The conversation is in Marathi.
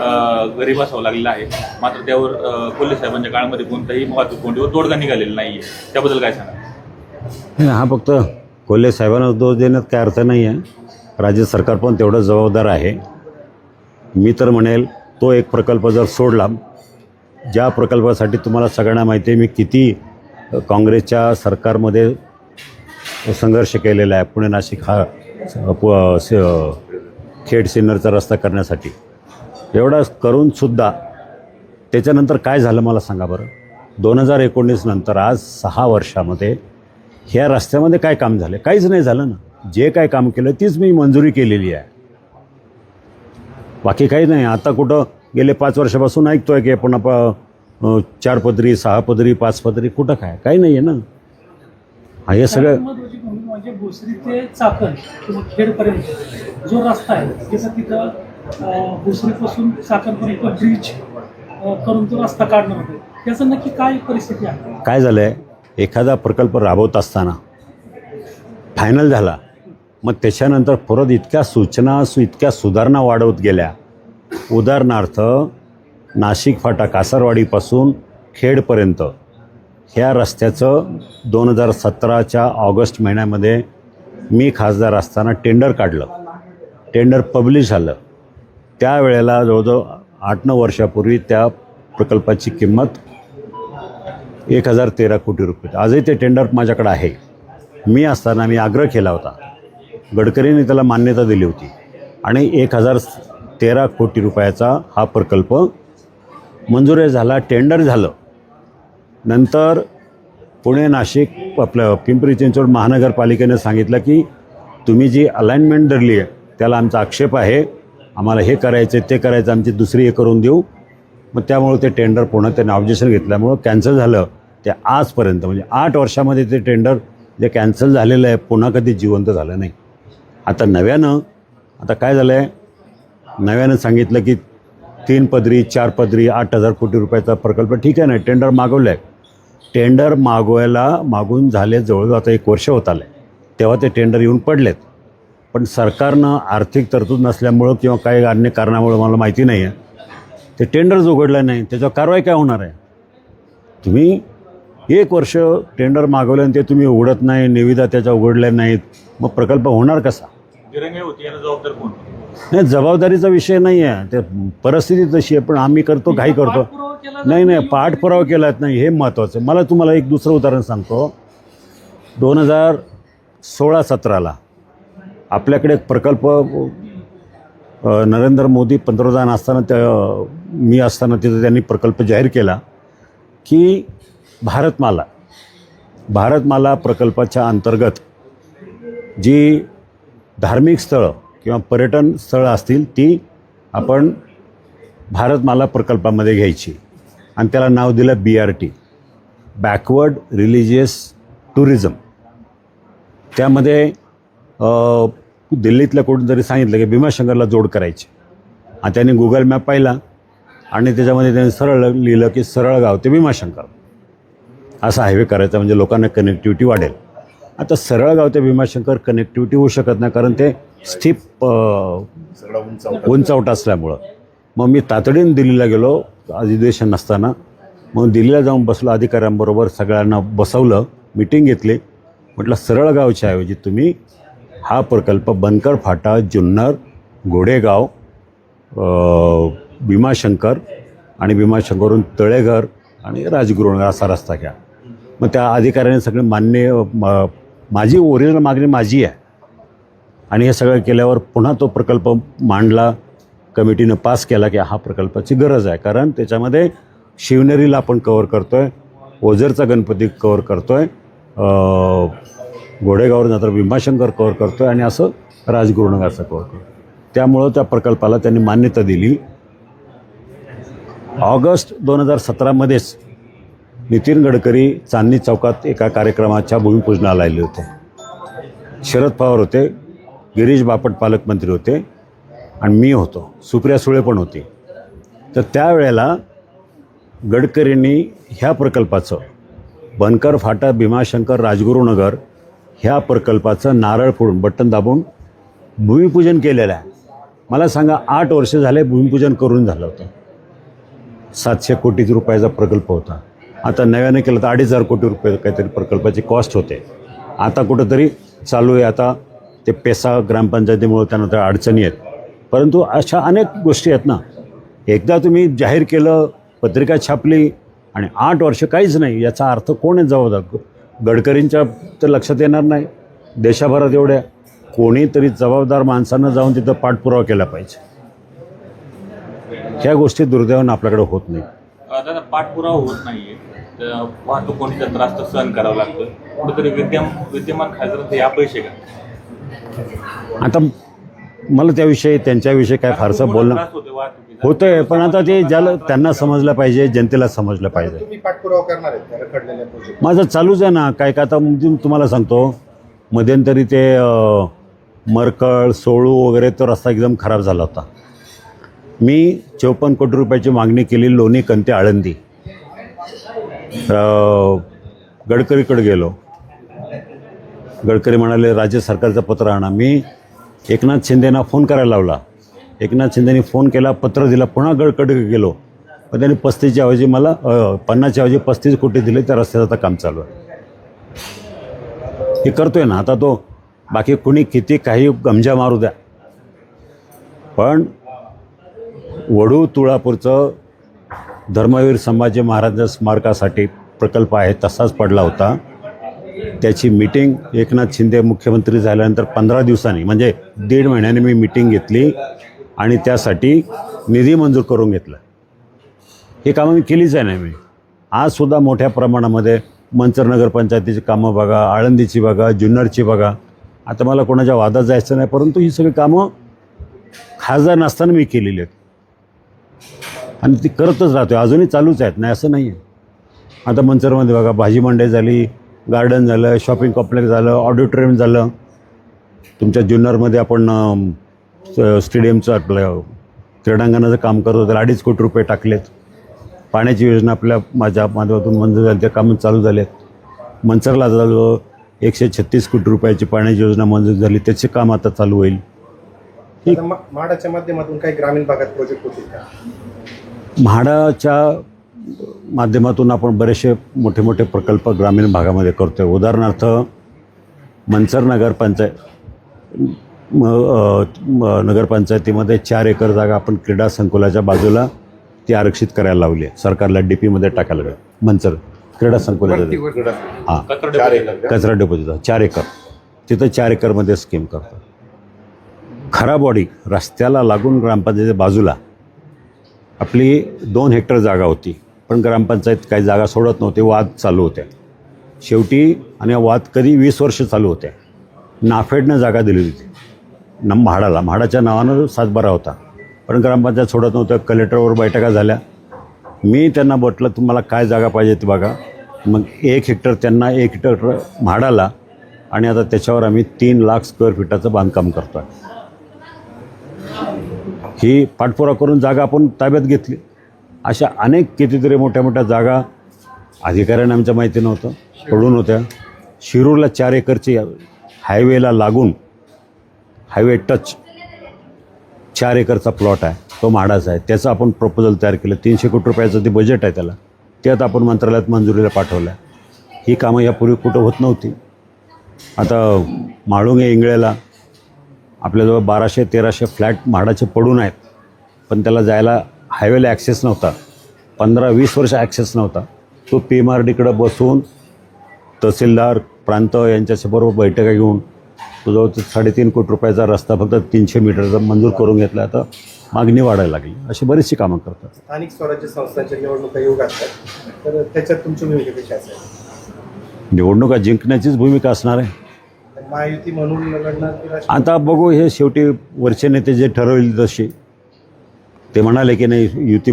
अ, घरी बसावं लागलेलं आहे. मात्र त्यावर कोल्हे साहेबांच्या काळामध्ये कोणताही वाहतूक कोणतीवर तोडगा निघालेला नाही आहे त्याबद्दल काय सांगा हा फक्त कोल्हे साहेबांना दोष देण्यात काय अर्थ नाही आहे. राज्य सरकार पण तेवढं जबाबदार आहे. मी तर म्हणेल तो एक प्रकल्प जर सोडला ज्या प्रकल्पासाठी तुम्हाला सगळ्यांना माहिती आहे मी किती काँग्रेसच्या सरकारमध्ये संघर्ष केलेला आहे पुणे नाशिक हा स- खेड सिन्नरचा रस्ता करण्यासाठी. एवढा करूनसुद्धा त्याच्यानंतर काय झालं मला सांगा बरं? दोन हजार एकोणीस नंतर आज सहा वर्षामध्ये ह्या रस्त्यामध्ये काय काम झालं? काहीच नाही झालं ना. जे काय काम केलं तीच मी मंजुरी केलेली आहे. बाकी काही नाही. आता कुठं गेले पाच वर्षापासून ऐकतोय की आपण आपण चार पदरी सहा पदरी पाच पदरी कुठं काय? काही नाही आहे ना. हा हे सगळं म्हणजे भोसरी ते चाकण किंवा खेडपर्यंत जो रस्ता आहे तिथं भोसरीपासून साखरपर्यंत ब्रिज करून तो रस्ता काढणार होते. त्याचं नक्की काय परिस्थिती आहे? काय झालं आहे एखादा प्रकल्प राबवत असताना फायनल झाला मग त्याच्यानंतर परत इतक्या सूचना सु इतक्या सुधारणा वाढवत गेल्या. उदाहरणार्थ नाशिक फाटा कासारवाडीपासून खेडपर्यंत ह्या रस्त्याचं दोन हजार सतराच्या ऑगस्ट महिन्यामध्ये मी खासदार असताना टेंडर काढलं. टेंडर पब्लिश झालं. त्यावेळेला जवळजवळ आठ नऊ वर्षापूर्वी त्या प्रकल्पाची किंमत एक हजार तेरा कोटी रुपये आजही ते टेंडर माझ्याकडे आहे. मी असताना मी आग्रह केला होता. गडकरींनी त्याला मान्यता दिली होती. आणि एक हजार तेरा कोटी रुपयाचा हा प्रकल्प मंजूर झाला टेंडर झालं. नंतर पुणे नाशिक आपलं पिंपरी चिंचवड महानगरपालिकेने सांगितलं की तुम्ही जी अलाइनमेंट धरली आहे त्याला आमचा आक्षेप आहे. आम्हाला हे करायचं ते करायचं आमची दुसरी हे करून देऊ. मग त्यामुळं ते टेंडर पुन्हा त्यांनी ऑब्जेक्शन घेतल्यामुळं कॅन्सल झालं. ते आजपर्यंत म्हणजे आठ वर्षामध्ये ते टेंडर जे कॅन्सल झालेलं आहे पुन्हा कधी जिवंत झालं नाही. आता नव्यानं आता काय झालं आहे नव्यानं सांगितलं की तीन पदरी चार पदरी आठ हजार कोटी रुपयाचा प्रकल्प ठीक आहे ना टेंडर मागवलं आहे टेंडर मागवायला मागून झाले जवळजवळ आता एक वर्ष होत आलं आहे तेव्हा ते टेंडर येऊन पडलेत. पण सरकारनं आर्थिक तरतूद नसल्यामुळं किंवा काही अन्य कारणामुळं मला माहिती नाही आहे. ते टेंडरच उघडलं नाही त्याच्यावर कारवाई काय होणार आहे? तुम्ही एक वर्ष टेंडर मागवलं आणि ते तुम्ही उघडत नाही निविदा त्याच्या उघडल्या नाहीत. मग प्रकल्प होणार कसा? दिरंगाई होती याला जबाबदार कोण? नाही जबाबदारीचा विषय नाही आहे. ते परिस्थिती तशी आहे पण आम्ही करतो काही करतो. केला नाही नाही पाठपुरावा केलाच नाही. हे महत्त्वाचं आहे. मला तुम्हाला एक दुसरं उदाहरण सांगतो. दोन हजार सोळा सतराला आपल्याकडे एक प्रकल्प नरेंद्र मोदी पंतप्रधान असताना त्या मी असताना तिथं त्यांनी प्रकल्प जाहीर केला की भारतमाला भारतमाला प्रकल्पाच्या अंतर्गत जी धार्मिक स्थळं किंवा पर्यटन स्थळं असतील ती आपण भारतमाला प्रकल्पामध्ये घ्यायची. आणि त्याला नाव दिलं B R T backward religious tourism त्यामध्ये दिल्लीतल्या कोणीतरी सांगितलं की भीमाशंकरला जोड करायची. आणि त्यांनी गुगल मॅप पाहिला आणि त्याच्यामध्ये त्यांनी सरळ लिहिलं की सरळ गाव ते भीमाशंकर. असा हायवे करायचा म्हणजे लोकांना कनेक्टिव्हिटी वाढेल. आता सरळ गाव ते भीमाशंकर कनेक्टिव्हिटी होऊ शकत नाही कारण ते स्थिप उंचावट असल्यामुळं. मग मी तातडीने दिल्लीला गेलो अधिवेशन नसताना. मग दिल्लीला जाऊन बसलो अधिकाऱ्यांबरोबर सगळ्यांना बसवलं मिटिंग घेतली. म्हटलं सरळ गावच्या ऐवजी तुम्ही हा प्रकल्प बनकर फाटा जुन्नर गोडेगाव भीमाशंकर आणि भीमाशंकरहून तळेघर आणि राजगुरुनगर असा रस्ता घ्या. मग त्या अधिकाऱ्याने सगळे मान्य म- माझी ओरिजिनल मागणी माझी आहे. आणि हे सगळं केल्यावर पुन्हा तो प्रकल्प मांडला कमिटीनं पास केला की हा प्रकल्पाची गरज आहे. कारण त्याच्यामध्ये शिवनेरीला आपण कवर करतो आहे ओझरचा गणपती कवर करतो आहे गोडेगावर नंतर भीमाशंकर कवर करतो आहे आणि असं राजगुरुनगरचं कवर करतो त्यामुळं त्या प्रकल्पाला त्यांनी मान्यता दिली. ऑगस्ट दोन हजार सतरामध्येच नितीन गडकरी चांदणी चौकात एका कार्यक्रमाच्या भूमिपूजनाला आले होते. शरद पवार होते गिरीश बापट पालकमंत्री होते आणि मी होतो. सुप्रिया सुळे पण होती. तर त्यावेळेला गडकरींनी ह्या प्रकल्पाचं बनकर फाटा भीमाशंकर राजगुरुनगर ह्या प्रकल्पाचं नारळ फोडून बटण दाबून भूमिपूजन केलेलं आहे. मला सांगा आठ वर्ष झाले भूमिपूजन करून झालं होतं. सातशे कोटी रुपयाचा प्रकल्प होता. आता नव्याने केलं तर अडीच हजार कोटी रुपये काहीतरी प्रकल्पाची कॉस्ट होते. आता कुठंतरी चालू आहे. आता ते पेसा ग्रामपंचायतीमुळे त्यांना त्या अडचणी आहेत. परंतु अशा अनेक गोष्टी आहेत ना. एकदा तुम्ही जाहीर केलं पत्रिका छापली आणि आठ वर्ष काहीच नाही याचा अर्थ कोण आहे जबाबदार? गडकरींच्या तर लक्षात येणार नाही. देशाभरात एवढ्या कोणीतरी जबाबदार माणसानं जाऊन तिथं पाठपुरावा केला पाहिजे. ह्या गोष्टी दुर्दैवानं आपल्याकडे होत नाही. दादा पाठपुरावा होत नाहीये. तर वाहतूक कोणीचा त्रास तर सहन करावा लागतं? कुठेतरी विद्यम विद्यमान खासदार हे अपयश आहे का? आता मला त्याविषयी त्यांच्याविषयी काय फारसं बोलणं होतंय पण आता ते ज्याला त्यांना समजलं पाहिजे जनतेला समजलं पाहिजे. तुम्ही पाठपुरावा करणार आहेत त्या रखडलेल्या प्रोजेक्ट माझं चालूच आहे ना काय का आता म्हणजे तुम्हाला सांगतो. मध्यंतरी ते अं, मरकळ सोळू वगैरे तो रस्ता एकदम खराब झाला होता. मी चौपन्न कोटी रुपयाची मागणी केली लोणी कंते आळंदी. अं, गडकरीकडे गेलो. गडकरी म्हणाले राज्य सरकारचं पत्र आणा. मी एकनाथ शिंदेना फोन करायला लावला. एकनाथ शिंदेनी फोन केला पत्र दिला पुन्हा गडकड गेलो. पण त्यांनी पस्तीसच्या ऐवजी मला पन्नासच्या ऐवजी पस्तीस कोटी दिले त्या रस्त्याचं आता काम चालू आहे. हे करतोय ना आता तो बाकी कुणी किती काही गमजा मारू द्या. पण वडू तुळापूरचं धर्मवीर संभाजी महाराज स्मारकासाठी प्रकल्प आहे तसाच पडला होता. त्याची मीटिंग एकनाथ शिंदे मुख्यमंत्री झाल्यानंतर पंधरा दिवसांनी म्हणजे दीड महिन्याने मी मिटिंग घेतली आणि त्यासाठी निधी मंजूर करून घेतला. ही कामं मी केलीच आहे नाही मी. आजसुद्धा मोठ्या प्रमाणामध्ये मंचर नगरपंचायतीची कामं बघा आळंदीची बघा जुन्नरची बघा. आता मला कोणाच्या वादात जायचं नाही परंतु ही सगळी कामं खासदार नसताना मी केलेली आहेत. आणि ती करतच राहतो अजूनही चालूच आहेत नाही असं नाही आहे आता मंचरमध्ये बघा भाजी मंडई झाली गार्डन झालं शॉपिंग कॉम्प्लेक्स झालं ऑडिटोरियम झालं. तुमच्या जुन्नरमध्ये आपण स्टेडियमचं आपलं क्रीडांगणाचं काम करतो त्याला अडीच कोटी रुपये टाकलेत. पाण्याची योजना आपल्या माझ्या माध्यमातून मंजूर झाली. त्या कामं चालू झालेत. मंचरला झालं. एकशे छत्तीस कोटी रुपयाची पाण्याची योजना मंजूर झाली. त्याचे काम आता चालू होईल. म्हाडाच्या माध्यमातून काही ग्रामीण भागात प्रोजेक्ट होतील का? म्हाडाच्या माध्यमातून आपण बरेचसे मोठे मोठे प्रकल्प ग्रामीण भागामध्ये करतो आहे उदाहरणार्थ मंचर नगरपंचायत नगरपंचायतीमध्ये चार एकर जागा आपण क्रीडा संकुलाच्या बाजूला ती आरक्षित करायला लावली आहे. सरकारला डी पीमध्ये टाकायला लागेल. मंचर क्रीडा संकुलाच्या हां. कचरा चार डेपो एकर. का? कचरा डेपोजिट चार एकर. तिथं चार एकरमध्ये स्कीम करतो खराबवाडी रस्त्याला लागून ग्रामपंचायतीच्या बाजूला आपली दोन हेक्टर जागा होती. पण ग्रामपंचायत काही जागा सोडत नव्हते वाद चालू होत्या शेवटी आणि वाद कधी वीस वर्ष चालू होत्या नाफेडनं जागा दिली होती. न म्हाडाला. म्हाडाच्या नावानं सातबारा होता. पण ग्रामपंचायत सोडत नव्हतं कलेक्टरवर बैठका झाल्या. मी त्यांना म्हटलं तुम्हाला काय जागा पाहिजे ती बघा. मग एक हेक्टर त्यांना एक हेक्टर म्हाडाला आणि आता त्याच्यावर आम्ही तीन लाख स्क्वेअर फीटाचं बांधकाम करतो आहे ही पाठपुरा करून जागा आपण ताब्यात घेतली. अशा अनेक कितीतरी मोठ्या मोठ्या जागा अधिकाऱ्यांना आमच्या माहिती नव्हतं पडून होत्या. शिरूरला चार एकरची हायवेला लागून हायवे टच चार एकरचा प्लॉट आहे तो म्हाडाचा आहे. त्याचं आपण प्रपोजल तयार केलं. तीनशे कोटी रुपयाचं ते बजेट आहे त्याला ते आता आपण मंत्रालयात मंजुरीला पाठवलं. आहे ही कामं यापूर्वी कुठं होत नव्हती. आता म्हाळुंगे इंगळेला आपल्याजवळ बाराशे तेराशे फ्लॅट म्हाडाचे पडून आहेत. पण त्याला जायला हायवेला ॲक्सेस नव्हता. पंधरा वीस वर्ष ॲक्सेस नव्हता. तो पी एम आर डीकडं बसून तहसीलदार प्रांत यांच्याबरोबर बैठका घेऊन तो जवळ साडेतीन कोटी रुपयाचा रस्ता फक्त तीनशे मीटरचा मंजूर करून घेतला आता मागणी वाढायला लागली. अशी बरीचशी कामं करतात. स्थानिक स्वराज्य संस्थांच्या निवडणुका येऊ घाततात तर त्याच्यात तुमची भूमिका कशी असेल? निवडणुका जिंकण्याचीच भूमिका असणार आहे. महायुती म्हणून आता बघू हे शेवटी वरचे नेते जे ठरवले तसे. ते म्हणाले की नाही युती